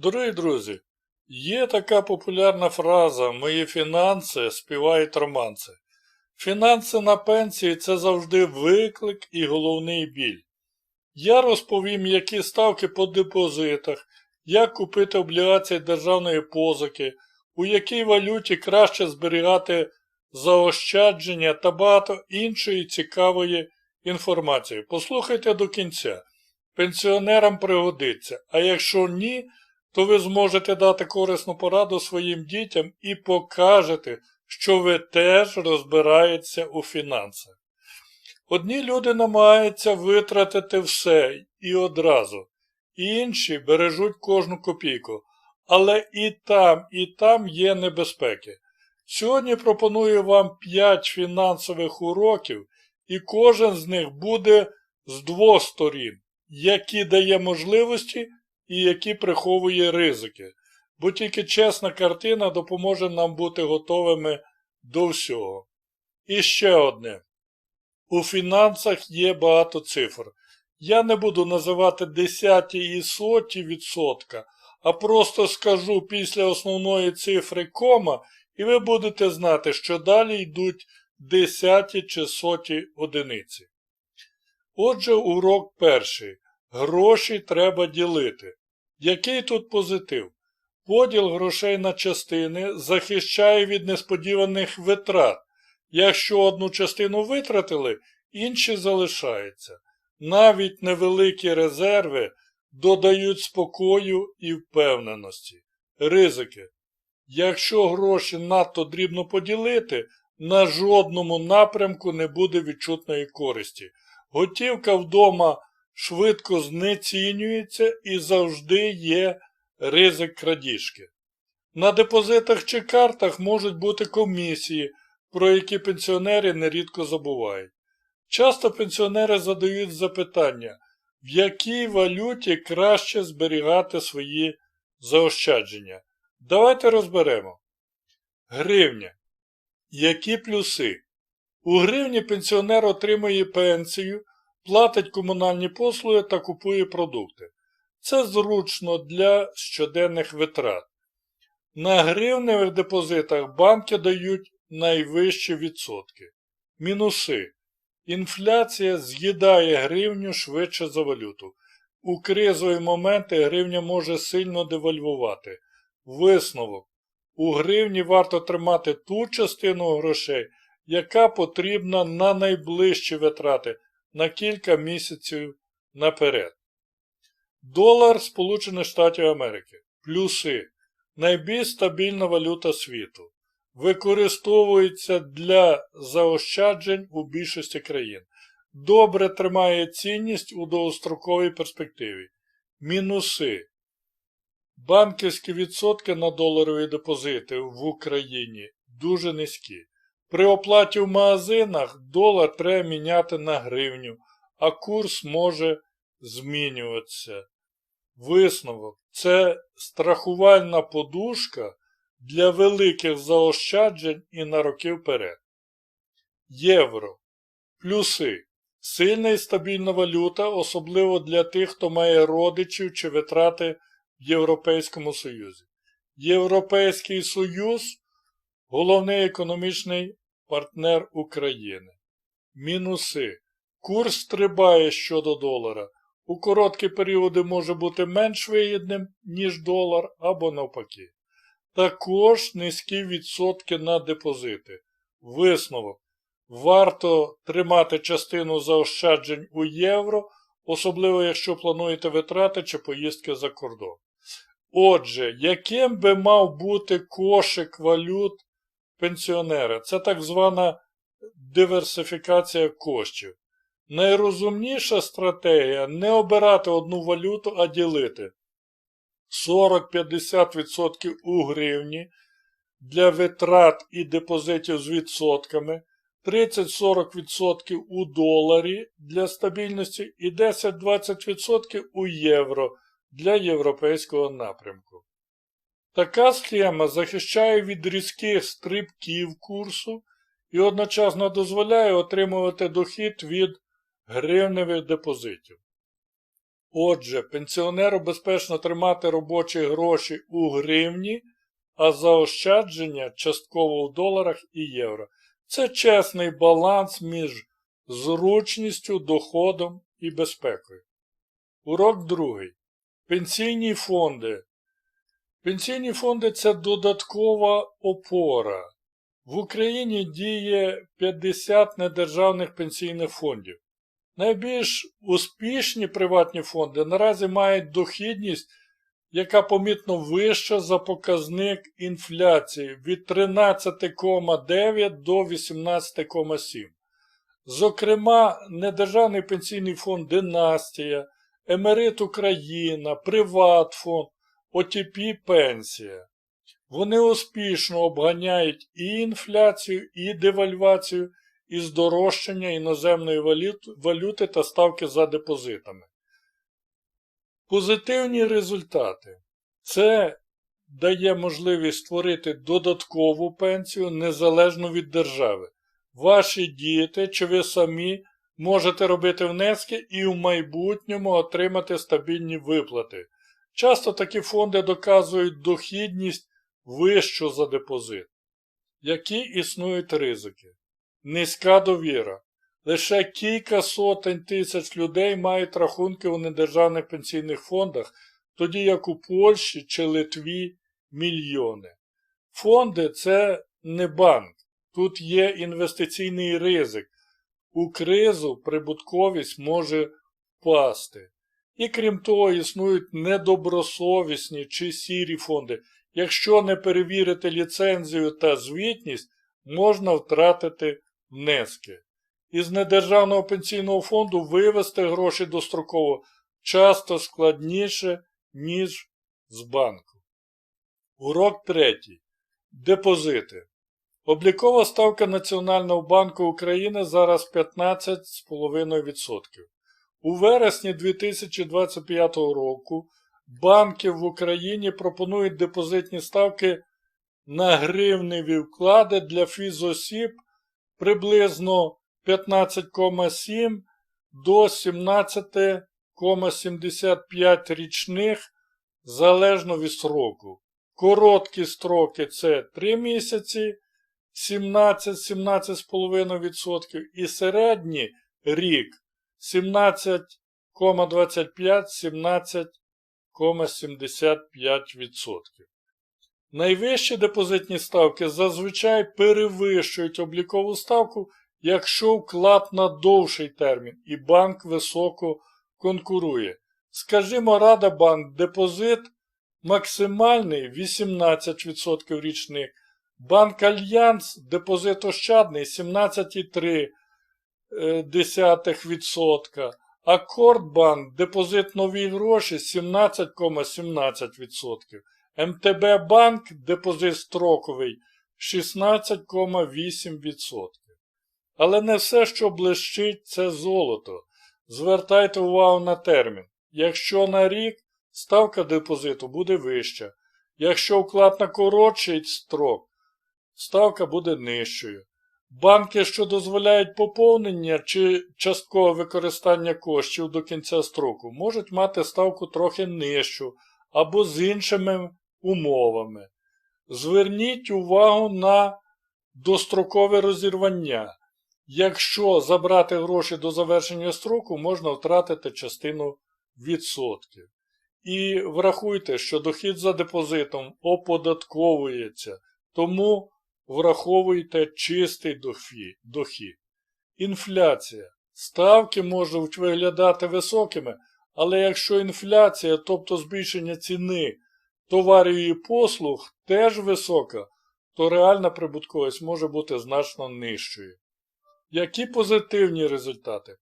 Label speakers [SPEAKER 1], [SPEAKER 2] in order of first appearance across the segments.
[SPEAKER 1] Дорогі друзі, є така популярна фраза Мої фінанси співають романси. Фінанси на пенсії це завжди виклик і головний біль. Я розповім, які ставки по депозитах, як купити облігації державної позики, у якій валюті краще зберігати заощадження та багато іншої цікавої інформації. Послухайте до кінця. Пенсіонерам пригодиться, а якщо ні, то ви зможете дати корисну пораду своїм дітям і покажете, що ви теж розбираєтеся у фінансах. Одні люди намагаються витратити все і одразу, інші бережуть кожну копійку, але і там, і там є небезпеки. Сьогодні пропоную вам 5 фінансових уроків, і кожен з них буде з двох сторін, які дає можливості і які приховує ризики, бо тільки чесна картина допоможе нам бути готовими до всього. І ще одне. У фінансах є багато цифр. Я не буду називати десяті і соті відсотка, а просто скажу після основної цифри кома, і ви будете знати, що далі йдуть десяті чи соті одиниці. Отже, урок перший. Гроші треба ділити. Який тут позитив? Поділ грошей на частини захищає від несподіваних витрат. Якщо одну частину витратили, інші залишаються. Навіть невеликі резерви додають спокою і впевненості. Ризики. Якщо гроші надто дрібно поділити, на жодному напрямку не буде відчутної користі. Готівка вдома швидко знецінюється і завжди є ризик крадіжки. На депозитах чи картах можуть бути комісії, про які пенсіонери нерідко забувають. Часто пенсіонери задають запитання, в якій валюті краще зберігати свої заощадження. Давайте розберемо. Гривня. Які плюси? У гривні пенсіонер отримує пенсію, платить комунальні послуги та купує продукти. Це зручно для щоденних витрат. На гривневих депозитах банки дають найвищі відсотки. Мінуси. Інфляція з'їдає гривню швидше за валюту. У кризові моменти гривня може сильно девальвувати. Висновок. У гривні варто тримати ту частину грошей, яка потрібна на найближчі витрати на кілька місяців наперед. Долар Сполучених Штатів Америки. Плюси. Найбільш стабільна валюта світу. Використовується для заощаджень у більшості країн. Добре тримає цінність у довгостроковій перспективі. Мінуси. Банківські відсотки на доларові депозити в Україні дуже низькі. При оплаті в магазинах долар треба міняти на гривню, а курс може змінюватися. Висновок це страхувальна подушка для великих заощаджень і на роки вперед. Євро. Плюси. Сильна і стабільна валюта, особливо для тих, хто має родичів чи витрати в Європейському Союзі. Європейський Союз головний економічний партнер України. Мінуси. Курс стрибає щодо долара. У короткі періоди може бути менш вигідним, ніж долар або навпаки. Також низькі відсотки на депозити. Висновок. Варто тримати частину заощаджень у євро, особливо якщо плануєте витрати чи поїздки за кордон. Отже, яким би мав бути кошик валют пенсіонера? Це так звана диверсифікація коштів. Найрозумніша стратегія не обирати одну валюту, а ділити 40-50% у гривні для витрат і депозитів з відсотками, 30-40% у доларі для стабільності і 10-20% у євро для європейського напрямку. Така схема захищає від різких стрибків курсу і одночасно дозволяє отримувати дохід від гривневих депозитів. Отже, пенсіонеру безпечно тримати робочі гроші у гривні, а заощадження частково у доларах і євро. Це чесний баланс між зручністю, доходом і безпекою. Урок другий. Пенсійні фонди. Пенсійні фонди це додаткова опора. В Україні діє 50 недержавних пенсійних фондів. Найбільш успішні приватні фонди наразі мають дохідність, яка помітно вища за показник інфляції від 13,9 до 18,7. Зокрема, Недержавний пенсійний фонд Династія, Емерит Україна, Приватфонд, ОТП Пенсія. Вони успішно обганяють і інфляцію, і девальвацію, і здорожчання іноземної валюти та ставки за депозитами. Позитивні результати. Це дає можливість створити додаткову пенсію незалежно від держави. Ваші діти чи ви самі можете робити внески і в майбутньому отримати стабільні виплати. Часто такі фонди доказують дохідність вищу за депозит. Які існують ризики? Низька довіра. Лише кілька сотень тисяч людей мають рахунки у недержавних пенсійних фондах, тоді як у Польщі чи Литві мільйони. Фонди це не банк. Тут є інвестиційний ризик. У кризу прибутковість може впасти. І крім того, існують недобросовісні чи сірі фонди. Якщо не перевірити ліцензію та звітність, можна втратити внески. Із недержавного пенсійного фонду вивести гроші достроково часто складніше, ніж з банку. Урок третій. Депозити. Облікова ставка Національного банку України зараз 15,5%. У вересні 2025 року банки в Україні пропонують депозитні ставки на гривневі вклади для фізосіб приблизно 15,7 до 17,75 річних залежно від строку. Короткі строки це 3 місяці 17-17,5% і середній рік 17,25-17,75%. Найвищі депозитні ставки зазвичай перевищують облікову ставку, якщо вклад на довший термін і банк високо конкурує. Скажімо, Рада банк депозит максимальний 18% річних, банк Альянс депозит ощадний 17,3%, Акордбанк депозит нові гроші 17,17%. МТБ банк депозит строковий 16,8%. Але не все, що блищить, це золото. Звертайте увагу на термін. Якщо на рік ставка депозиту буде вища. Якщо вклад на коротший строк, ставка буде нижчою. Банки, що дозволяють поповнення чи часткове використання коштів до кінця строку, можуть мати ставку трохи нижчу або з іншими умовами. Зверніть увагу на дострокове розірвання. Якщо забрати гроші до завершення строку, можна втратити частину відсотків. І врахуйте, що дохід за депозитом оподатковується, тому враховуйте чистий дохі- дохід. Інфляція. Ставки можуть виглядати високими, але якщо інфляція, тобто збільшення ціни товарів і послуг, теж висока, то реальна прибутковість може бути значно нижчою. Які позитивні результати?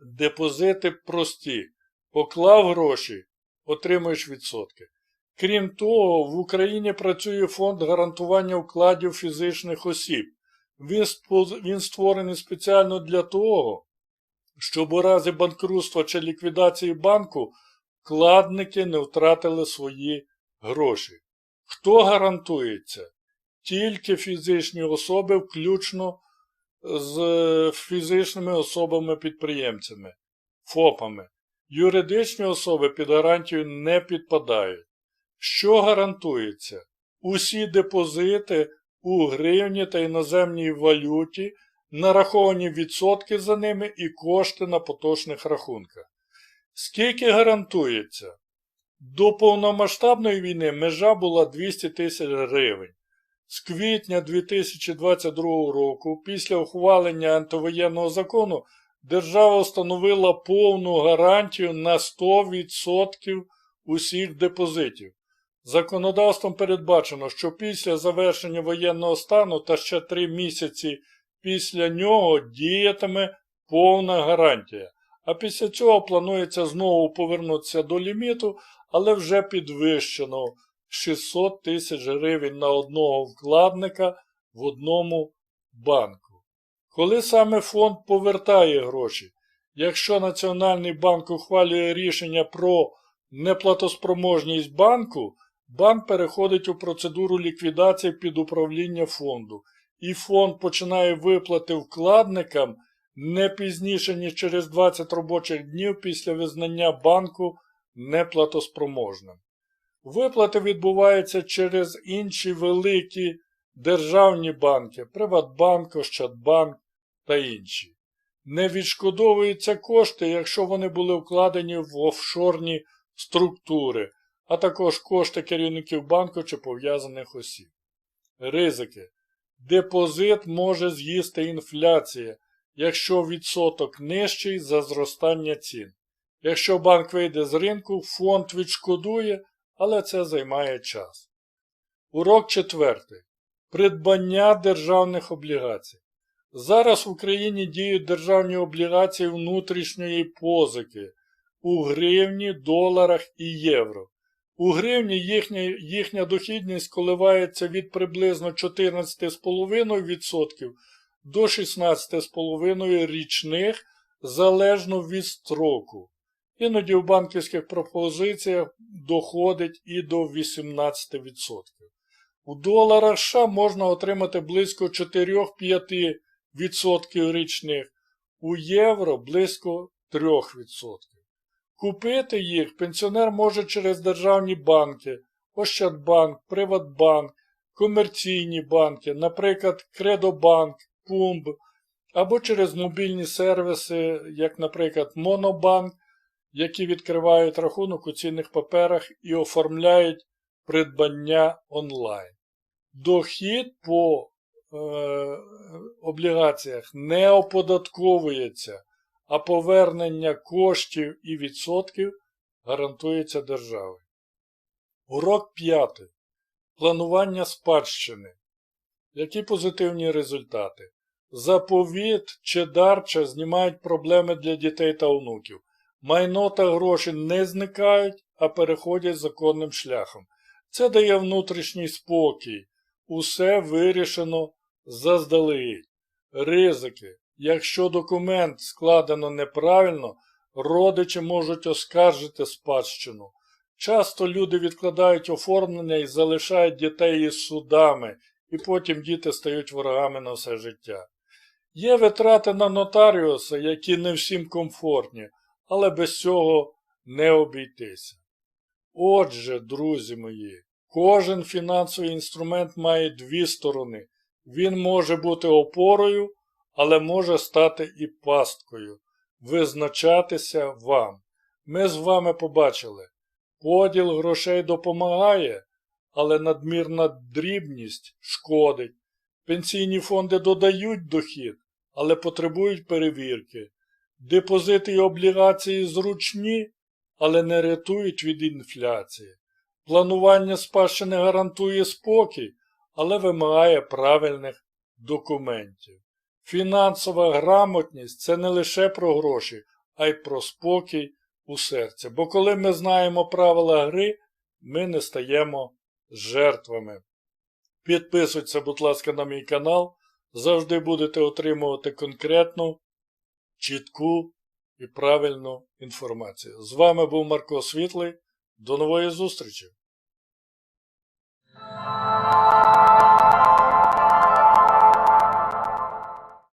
[SPEAKER 1] Депозити прості. Поклав гроші, отримуєш відсотки. Крім того, в Україні працює фонд гарантування вкладів фізичних осіб. Він, створений спеціально для того, щоб у разі банкрутства чи ліквідації банку вкладники не втратили свої гроші. Хто гарантується? Тільки фізичні особи, включно з фізичними особами-підприємцями, ФОПами. Юридичні особи під гарантію не підпадають. Що гарантується? Усі депозити у гривні та іноземній валюті, нараховані відсотки за ними і кошти на поточних рахунках. Скільки гарантується? До повномасштабної війни межа була 200 тисяч гривень. З квітня 2022 року, після ухвалення антивоєнного закону, держава встановила повну гарантію на 100% усіх депозитів. Законодавством передбачено, що після завершення воєнного стану та ще 3 місяці після нього діятиме повна гарантія. А після цього планується знову повернутися до ліміту, але вже підвищено 600 тисяч гривень на одного вкладника в одному банку. Коли саме фонд повертає гроші, якщо Національний банк ухвалює рішення про неплатоспроможність банку, банк переходить у процедуру ліквідації під управління фонду, і фонд починає виплати вкладникам не пізніше, ніж через 20 робочих днів після визнання банку неплатоспроможним. Виплати відбуваються через інші великі державні банки, Приватбанк, Ощадбанк та інші. Не відшкодовуються кошти, якщо вони були вкладені в офшорні структури, а також кошти керівників банку чи пов'язаних осіб. Ризики. Депозит може з'їсти інфляція, якщо відсоток нижчий за зростання цін. Якщо банк вийде з ринку, фонд відшкодує, але це займає час. Урок четвертий. Придбання державних облігацій. Зараз в Україні діють державні облігації внутрішньої позики у гривні, доларах і євро. У гривні їхня, їхня дохідність коливається від приблизно 14,5% до 16,5% річних залежно від строку. Іноді в банківських пропозиціях доходить і до 18%. У доларах США можна отримати близько 4-5% річних, у євро близько 3%. Купити їх пенсіонер може через державні банки, Ощадбанк, Приватбанк, комерційні банки, наприклад, Кредобанк, Пумб, або через мобільні сервіси, як, наприклад, Монобанк, які відкривають рахунок у цінних паперах і оформляють придбання онлайн. Дохід по е, облігаціях не оподатковується, а повернення коштів і відсотків гарантується державою. Урок 5. Планування спадщини. Які позитивні результати? Заповіт чи дарча знімають проблеми для дітей та онуків. Майно та гроші не зникають, а переходять законним шляхом. Це дає внутрішній спокій. Усе вирішено заздалегідь. Ризики. Якщо документ складено неправильно, родичі можуть оскаржити спадщину. Часто люди відкладають оформлення і залишають дітей із судами, і потім діти стають ворогами на все життя. Є витрати на нотаріуса, які не всім комфортні, але без цього не обійтися. Отже, друзі мої, кожен фінансовий інструмент має дві сторони. Він може бути опорою, але може стати і пасткою. Визначатися вам. Ми з вами побачили, поділ грошей допомагає, але надмірна дрібність шкодить. Пенсійні фонди додають дохід, але потребують перевірки. Депозити і облігації зручні, але не рятують від інфляції. Планування спадщини гарантує спокій, але вимагає правильних документів. Фінансова грамотність це не лише про гроші, а й про спокій у серці. Бо коли ми знаємо правила гри, ми не стаємо жертвами. Підписуйтесь, будь ласка, на мій канал. Завжди будете отримувати конкретну, чітку і правильну інформацію. З вами був Марко Світлий. До нової зустрічі!